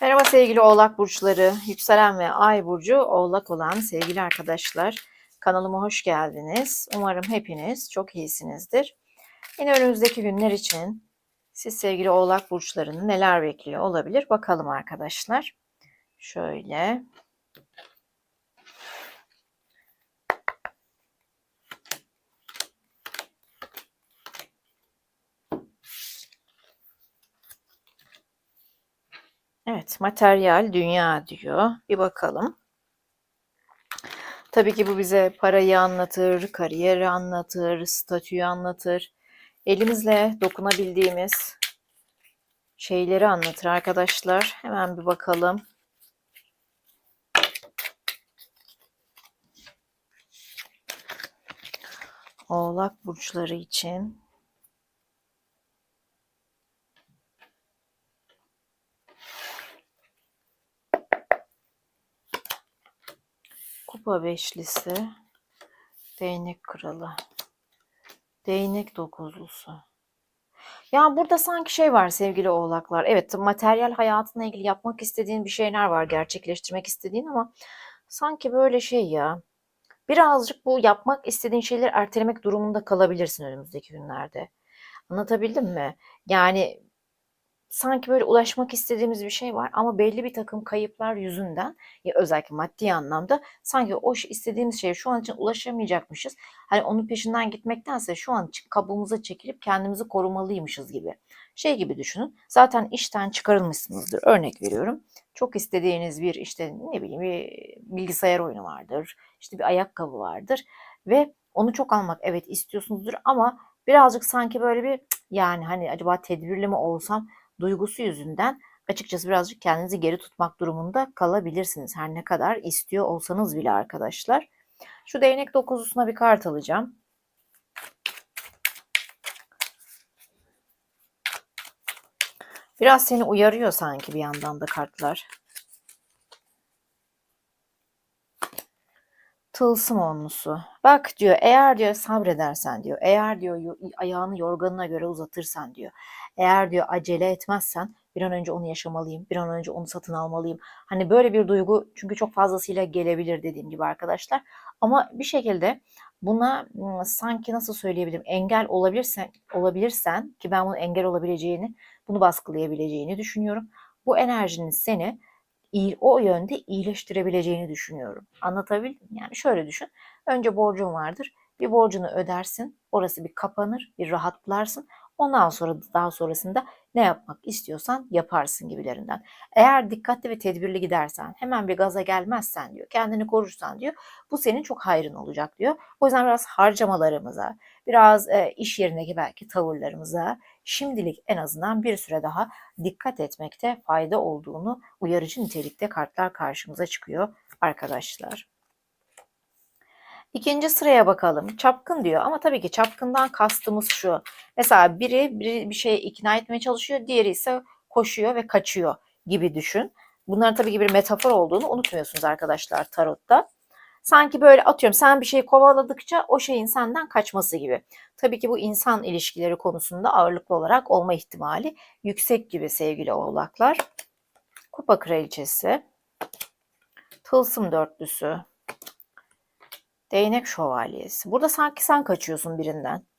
Merhaba sevgili Oğlak burçları, yükselen ve ay burcu Oğlak olan sevgili arkadaşlar. Kanalıma hoş geldiniz. Umarım hepiniz çok iyisinizdir. Yine önümüzdeki günler için siz sevgili Oğlak burçlarını neler bekliyor olabilir bakalım arkadaşlar. Şöyle Evet, materyal dünya diyor. Bir bakalım. Tabii ki bu bize parayı anlatır, kariyeri anlatır, statüyü anlatır. Elimizle dokunabildiğimiz şeyleri anlatır arkadaşlar. Hemen bir bakalım. Oğlak burçları için Kupa beşlisi, değnek kralı, değnek dokuzlusu. Ya burada sanki şey var sevgili oğlaklar. Evet materyal hayatına ilgili yapmak istediğin bir şeyler var, gerçekleştirmek istediğin ama sanki böyle şey ya. Birazcık bu yapmak istediğin şeyleri ertelemek durumunda kalabilirsin önümüzdeki günlerde. Anlatabildim mi? Yani sanki böyle ulaşmak istediğimiz bir şey var ama belli bir takım kayıplar yüzünden ya özellikle maddi anlamda sanki o istediğimiz şeye şu an için ulaşamayacakmışız. Hani onun peşinden gitmektense şu an için kabuğumuza çekilip kendimizi korumalıymışız gibi. Şey gibi düşünün. Zaten işten çıkarılmışsınızdır. Örnek veriyorum. Çok istediğiniz bir işte ne bileyim bir bilgisayar oyunu vardır. İşte bir ayakkabı vardır ve onu çok almak evet istiyorsunuzdur ama birazcık sanki böyle bir yani hani acaba tedbirli mi olsam duygusu yüzünden açıkçası birazcık kendinizi geri tutmak durumunda kalabilirsiniz. Her ne kadar istiyor olsanız bile arkadaşlar. Şu değnek dokuzusuna bir kart alacağım. Biraz seni uyarıyor sanki bir yandan da kartlar. Tılsım onlusu. Bak diyor eğer diyor sabredersen diyor. Eğer diyor ayağını yorganına göre uzatırsan diyor. Eğer diyor acele etmezsen bir an önce onu yaşamalıyım. Bir an önce onu satın almalıyım. Hani böyle bir duygu çünkü çok fazlasıyla gelebilir dediğim gibi arkadaşlar. Ama bir şekilde buna sanki nasıl söyleyebilirim engel olabilirsen olabilirsen ki ben bunun engel olabileceğini bunu baskılayabileceğini düşünüyorum. Bu enerjinin seni iyi, o yönde iyileştirebileceğini düşünüyorum. Anlatabildim Yani şöyle düşün. Önce borcun vardır. Bir borcunu ödersin. Orası bir kapanır, bir rahatlarsın. Ondan sonra daha sonrasında ne yapmak istiyorsan yaparsın gibilerinden. Eğer dikkatli ve tedbirli gidersen, hemen bir gaza gelmezsen diyor, kendini korursan diyor, bu senin çok hayrın olacak diyor. O yüzden biraz harcamalarımıza, biraz e, iş yerindeki belki tavırlarımıza şimdilik en azından bir süre daha dikkat etmekte fayda olduğunu uyarıcı nitelikte kartlar karşımıza çıkıyor arkadaşlar. İkinci sıraya bakalım. Çapkın diyor ama tabii ki çapkından kastımız şu. Mesela biri, biri bir şeye ikna etmeye çalışıyor, diğeri ise koşuyor ve kaçıyor gibi düşün. Bunların tabii ki bir metafor olduğunu unutmuyorsunuz arkadaşlar tarotta. Sanki böyle atıyorum sen bir şeyi kovaladıkça o şeyin senden kaçması gibi. Tabii ki bu insan ilişkileri konusunda ağırlıklı olarak olma ihtimali yüksek gibi sevgili oğlaklar. Kupa kraliçesi, tılsım dörtlüsü, değnek şövalyesi. Burada sanki sen kaçıyorsun birinden.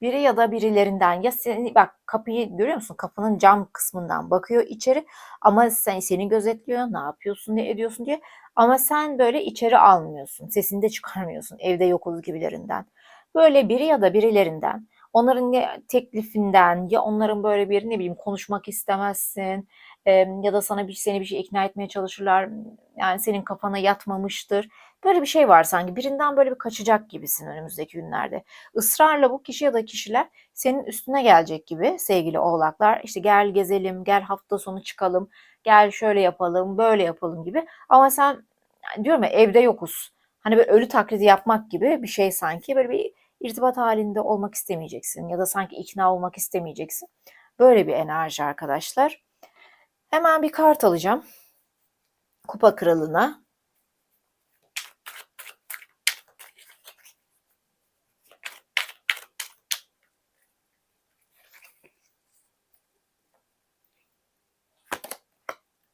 Biri ya da birilerinden ya seni bak kapıyı görüyor musun? Kapının cam kısmından bakıyor içeri ama sen seni gözetliyor. Ne yapıyorsun, ne ediyorsun diye. Ama sen böyle içeri almıyorsun. Sesini de çıkarmıyorsun. Evde yokuz gibilerinden. Böyle biri ya da birilerinden onların ne teklifinden ya onların böyle bir ne bileyim konuşmak istemezsin e, ya da sana bir seni bir şey ikna etmeye çalışırlar yani senin kafana yatmamıştır böyle bir şey var sanki birinden böyle bir kaçacak gibisin önümüzdeki günlerde ısrarla bu kişi ya da kişiler senin üstüne gelecek gibi sevgili oğlaklar işte gel gezelim gel hafta sonu çıkalım gel şöyle yapalım böyle yapalım gibi ama sen diyorum ya evde yokuz hani böyle ölü taklidi yapmak gibi bir şey sanki böyle bir irtibat halinde olmak istemeyeceksin ya da sanki ikna olmak istemeyeceksin. Böyle bir enerji arkadaşlar. Hemen bir kart alacağım. Kupa kralına.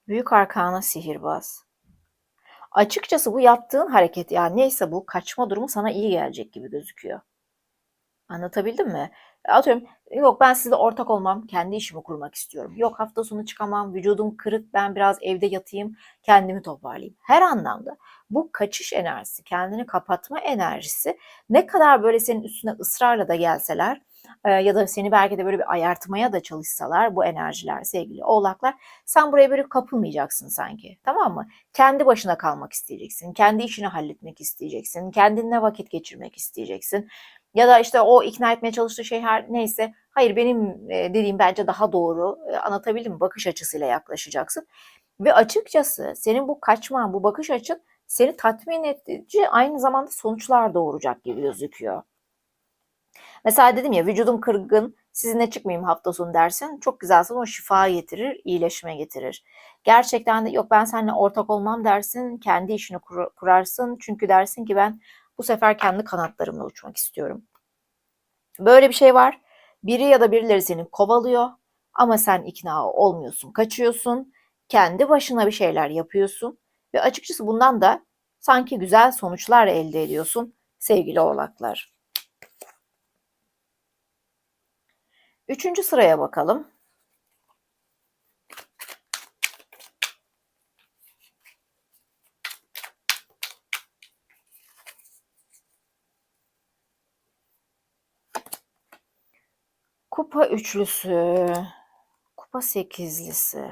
Büyük arkana sihirbaz. Açıkçası bu yaptığın hareket yani neyse bu kaçma durumu sana iyi gelecek gibi gözüküyor. Anlatabildim mi? Atıyorum yok ben sizle ortak olmam, kendi işimi kurmak istiyorum. Yok hafta sonu çıkamam, vücudum kırık, ben biraz evde yatayım, kendimi toparlayayım. Her anlamda bu kaçış enerjisi, kendini kapatma enerjisi ne kadar böyle senin üstüne ısrarla da gelseler ya da seni belki de böyle bir ayartmaya da çalışsalar bu enerjiler sevgili oğlaklar sen buraya böyle kapılmayacaksın sanki tamam mı? Kendi başına kalmak isteyeceksin, kendi işini halletmek isteyeceksin, kendinle vakit geçirmek isteyeceksin. Ya da işte o ikna etmeye çalıştığı şey her neyse hayır benim e, dediğim bence daha doğru e, anlatabildim? Bakış açısıyla yaklaşacaksın. Ve açıkçası senin bu kaçman, bu bakış açın seni tatmin edici aynı zamanda sonuçlar doğuracak gibi gözüküyor. Mesela dedim ya vücudum kırgın sizinle çıkmayayım hafta sonu dersin çok güzelsin o şifa getirir, iyileşme getirir. Gerçekten de yok ben seninle ortak olmam dersin, kendi işini kur, kurarsın. Çünkü dersin ki ben bu sefer kendi kanatlarımla uçmak istiyorum. Böyle bir şey var. Biri ya da birileri seni kovalıyor ama sen ikna olmuyorsun, kaçıyorsun. Kendi başına bir şeyler yapıyorsun ve açıkçası bundan da sanki güzel sonuçlar elde ediyorsun sevgili oğlaklar. Üçüncü sıraya bakalım. Kupa üçlüsü, kupa sekizlisi,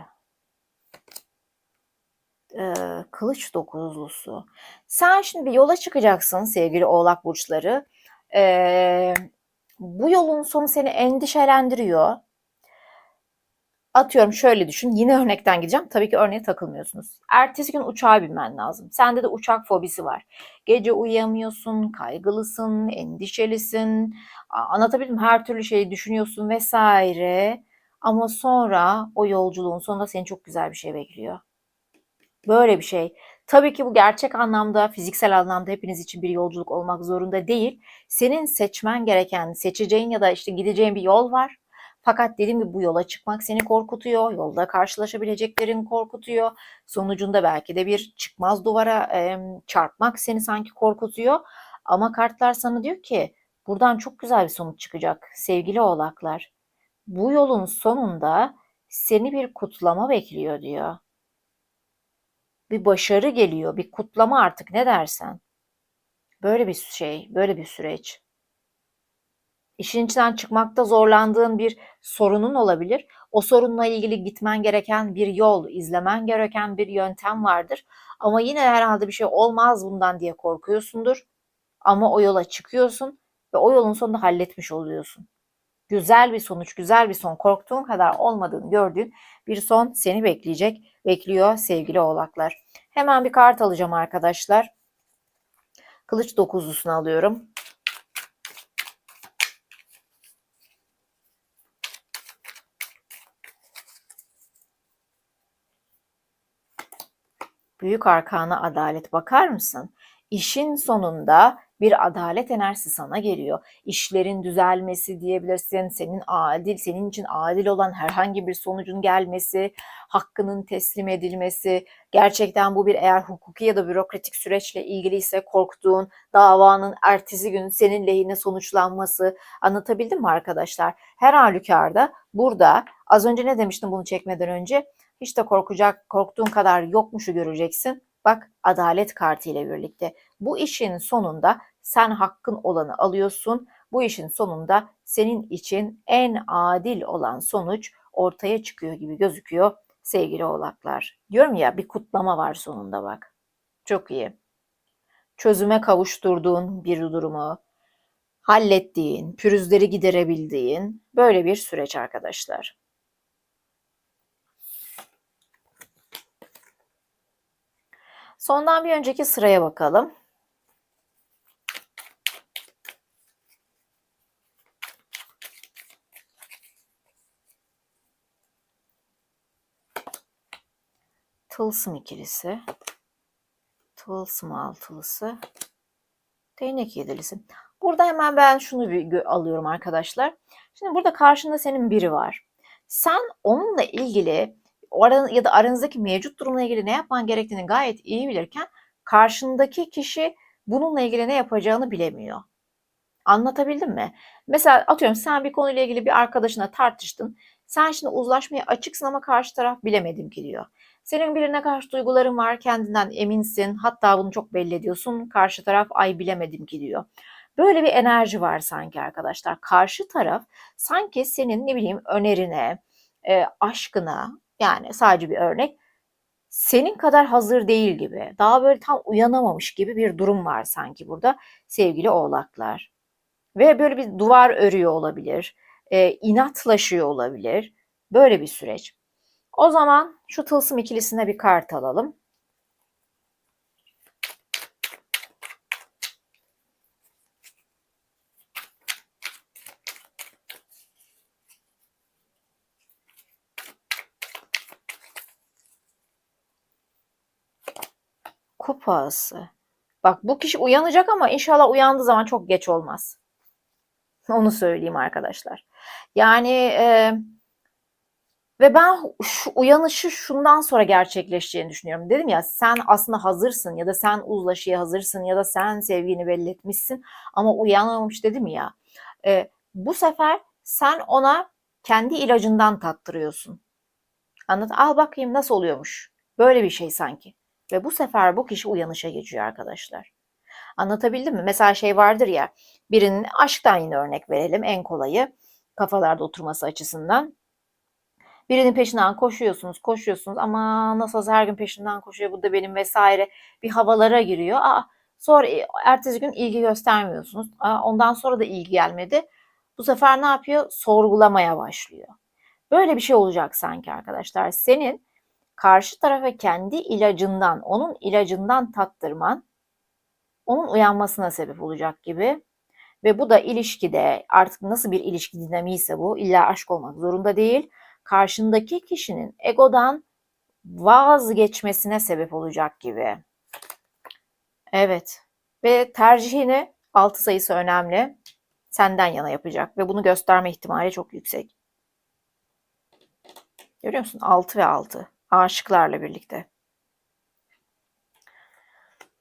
e, kılıç dokuzlusu. Sen şimdi bir yola çıkacaksın sevgili oğlak burçları. E, bu yolun sonu seni endişelendiriyor. Atıyorum şöyle düşün. Yine örnekten gideceğim. Tabii ki örneğe takılmıyorsunuz. Ertesi gün uçağa binmen lazım. Sende de uçak fobisi var. Gece uyuyamıyorsun, kaygılısın, endişelisin. Anlatabildim her türlü şeyi düşünüyorsun vesaire. Ama sonra o yolculuğun sonunda seni çok güzel bir şey bekliyor. Böyle bir şey. Tabii ki bu gerçek anlamda, fiziksel anlamda hepiniz için bir yolculuk olmak zorunda değil. Senin seçmen gereken, seçeceğin ya da işte gideceğin bir yol var. Fakat dediğim gibi bu yola çıkmak seni korkutuyor. Yolda karşılaşabileceklerin korkutuyor. Sonucunda belki de bir çıkmaz duvara e, çarpmak seni sanki korkutuyor. Ama kartlar sana diyor ki buradan çok güzel bir sonuç çıkacak sevgili oğlaklar. Bu yolun sonunda seni bir kutlama bekliyor diyor bir başarı geliyor, bir kutlama artık ne dersen. Böyle bir şey, böyle bir süreç. İşin içinden çıkmakta zorlandığın bir sorunun olabilir. O sorunla ilgili gitmen gereken bir yol, izlemen gereken bir yöntem vardır. Ama yine herhalde bir şey olmaz bundan diye korkuyorsundur. Ama o yola çıkıyorsun ve o yolun sonunda halletmiş oluyorsun. Güzel bir sonuç, güzel bir son, korktuğun kadar olmadığını gördüğün bir son seni bekleyecek, bekliyor sevgili oğlaklar. Hemen bir kart alacağım arkadaşlar. Kılıç dokuzlusunu alıyorum. Büyük arkana adalet bakar mısın? İşin sonunda bir adalet enerjisi sana geliyor. İşlerin düzelmesi diyebilirsin, senin adil, senin için adil olan herhangi bir sonucun gelmesi, hakkının teslim edilmesi, gerçekten bu bir eğer hukuki ya da bürokratik süreçle ilgili ise korktuğun davanın ertesi gün senin lehine sonuçlanması anlatabildim mi arkadaşlar? Her halükarda burada az önce ne demiştim bunu çekmeden önce? Hiç de korkacak, korktuğun kadar yokmuşu göreceksin. Bak adalet kartı ile birlikte. Bu işin sonunda sen hakkın olanı alıyorsun. Bu işin sonunda senin için en adil olan sonuç ortaya çıkıyor gibi gözüküyor sevgili oğlaklar. Diyorum ya bir kutlama var sonunda bak. Çok iyi. Çözüme kavuşturduğun bir durumu, hallettiğin, pürüzleri giderebildiğin böyle bir süreç arkadaşlar. Sondan bir önceki sıraya bakalım. Tılsım ikilisi. Tılsım altılısı. Değnek yedilisi. Burada hemen ben şunu bir alıyorum arkadaşlar. Şimdi burada karşında senin biri var. Sen onunla ilgili ya da aranızdaki mevcut durumla ilgili ne yapman gerektiğini gayet iyi bilirken karşındaki kişi bununla ilgili ne yapacağını bilemiyor. Anlatabildim mi? Mesela atıyorum sen bir konuyla ilgili bir arkadaşına tartıştın. Sen şimdi uzlaşmaya açıksın ama karşı taraf bilemedim ki diyor. Senin birine karşı duyguların var, kendinden eminsin. Hatta bunu çok belli ediyorsun. Karşı taraf ay bilemedim ki diyor. Böyle bir enerji var sanki arkadaşlar. Karşı taraf sanki senin ne bileyim önerine, e, aşkına yani sadece bir örnek senin kadar hazır değil gibi. Daha böyle tam uyanamamış gibi bir durum var sanki burada sevgili oğlaklar. Ve böyle bir duvar örüyor olabilir. E, inatlaşıyor olabilir. Böyle bir süreç. O zaman şu tılsım ikilisine bir kart alalım. Kupası. Bak bu kişi uyanacak ama inşallah uyandığı zaman çok geç olmaz. Onu söyleyeyim arkadaşlar. Yani e, ve ben şu uyanışı şundan sonra gerçekleşeceğini düşünüyorum. Dedim ya sen aslında hazırsın ya da sen uzlaşıya hazırsın ya da sen sevgini belli etmişsin ama uyanamamış dedim ya. E, bu sefer sen ona kendi ilacından tattırıyorsun. Anlat. Al bakayım nasıl oluyormuş. Böyle bir şey sanki. Ve bu sefer bu kişi uyanışa geçiyor arkadaşlar. Anlatabildim mi? Mesela şey vardır ya birinin aşktan yine örnek verelim en kolayı kafalarda oturması açısından. Birinin peşinden koşuyorsunuz, koşuyorsunuz ama nasıl her gün peşinden koşuyor bu da benim vesaire bir havalara giriyor. Aa, sonra e, ertesi gün ilgi göstermiyorsunuz. Aa, ondan sonra da ilgi gelmedi. Bu sefer ne yapıyor? Sorgulamaya başlıyor. Böyle bir şey olacak sanki arkadaşlar. Senin karşı tarafa kendi ilacından, onun ilacından tattırman onun uyanmasına sebep olacak gibi. Ve bu da ilişkide artık nasıl bir ilişki dinamiyse bu illa aşk olmak zorunda değil. Karşındaki kişinin egodan vazgeçmesine sebep olacak gibi. Evet. Ve tercihini 6 sayısı önemli. Senden yana yapacak ve bunu gösterme ihtimali çok yüksek. Görüyor musun? 6 ve 6. Aşıklarla birlikte.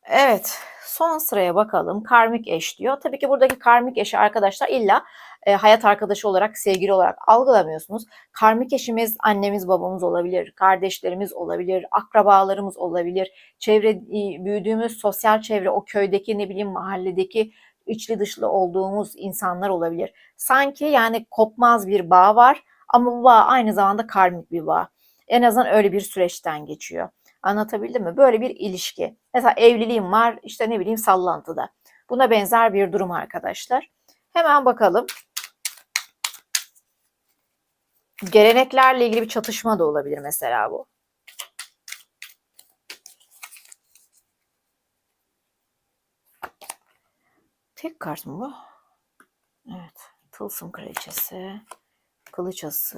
Evet. Son sıraya bakalım. Karmik eş diyor. Tabii ki buradaki karmik eşi arkadaşlar illa e, hayat arkadaşı olarak, sevgili olarak algılamıyorsunuz. Karmik eşimiz annemiz, babamız olabilir, kardeşlerimiz olabilir, akrabalarımız olabilir, çevre büyüdüğümüz sosyal çevre, o köydeki ne bileyim mahalledeki içli dışlı olduğumuz insanlar olabilir. Sanki yani kopmaz bir bağ var ama bu bağ aynı zamanda karmik bir bağ. En azından öyle bir süreçten geçiyor. Anlatabildim mi? Böyle bir ilişki. Mesela evliliğim var işte ne bileyim sallantıda. Buna benzer bir durum arkadaşlar. Hemen bakalım. Geleneklerle ilgili bir çatışma da olabilir mesela bu. Tek kart mı bu? Evet. Tılsım kraliçesi. Kılıç ası.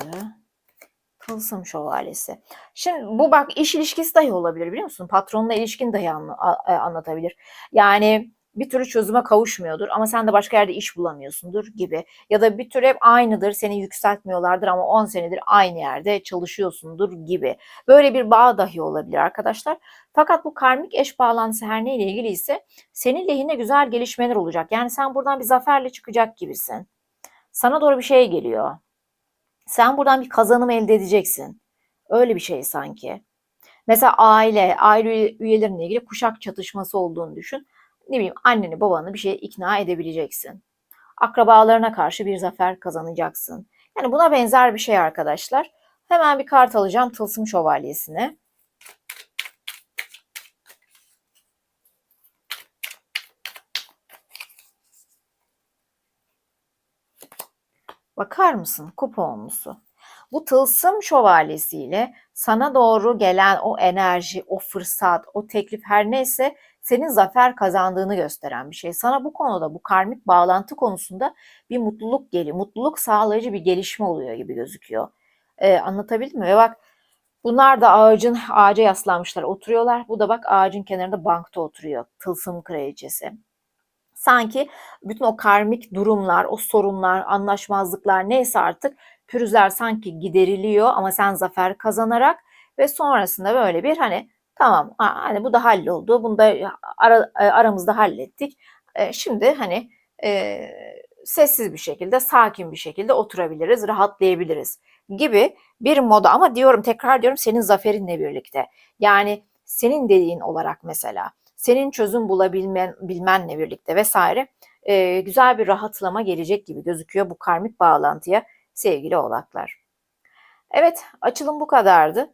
Tılsım şövalyesi. Şimdi bu bak iş ilişkisi dahi olabilir biliyor musun? Patronla ilişkin dahi e, anlatabilir. Yani bir türlü çözüme kavuşmuyordur ama sen de başka yerde iş bulamıyorsundur gibi. Ya da bir türlü hep aynıdır seni yükseltmiyorlardır ama 10 senedir aynı yerde çalışıyorsundur gibi. Böyle bir bağ dahi olabilir arkadaşlar. Fakat bu karmik eş bağlantısı her neyle ilgili ise senin lehine güzel gelişmeler olacak. Yani sen buradan bir zaferle çıkacak gibisin. Sana doğru bir şey geliyor. Sen buradan bir kazanım elde edeceksin. Öyle bir şey sanki. Mesela aile, aile üyelerinle ilgili kuşak çatışması olduğunu düşün. Ne bileyim anneni babanı bir şeye ikna edebileceksin. Akrabalarına karşı bir zafer kazanacaksın. Yani buna benzer bir şey arkadaşlar. Hemen bir kart alacağım Tılsım Şövalyesi'ne. Bakar mısın? Kupa olmuşsu. Bu tılsım şövalyesiyle sana doğru gelen o enerji, o fırsat, o teklif her neyse senin zafer kazandığını gösteren bir şey. Sana bu konuda, bu karmik bağlantı konusunda bir mutluluk geliyor. Mutluluk sağlayıcı bir gelişme oluyor gibi gözüküyor. Ee, anlatabildim mi? Ve bak bunlar da ağacın ağaca yaslanmışlar, oturuyorlar. Bu da bak ağacın kenarında bankta oturuyor. Tılsım kraliçesi sanki bütün o karmik durumlar, o sorunlar, anlaşmazlıklar neyse artık pürüzler sanki gideriliyor ama sen zafer kazanarak ve sonrasında böyle bir hani tamam ha, hani bu da halloldu. Bunu da ara- e, aramızda hallettik. E, Şimdi hani e, sessiz bir şekilde, sakin bir şekilde oturabiliriz, rahatlayabiliriz gibi bir moda ama diyorum tekrar diyorum senin zaferinle birlikte. Yani senin dediğin olarak mesela senin çözüm bulabilmen bilmenle birlikte vesaire e, güzel bir rahatlama gelecek gibi gözüküyor bu karmik bağlantıya sevgili oğlaklar. Evet açılım bu kadardı.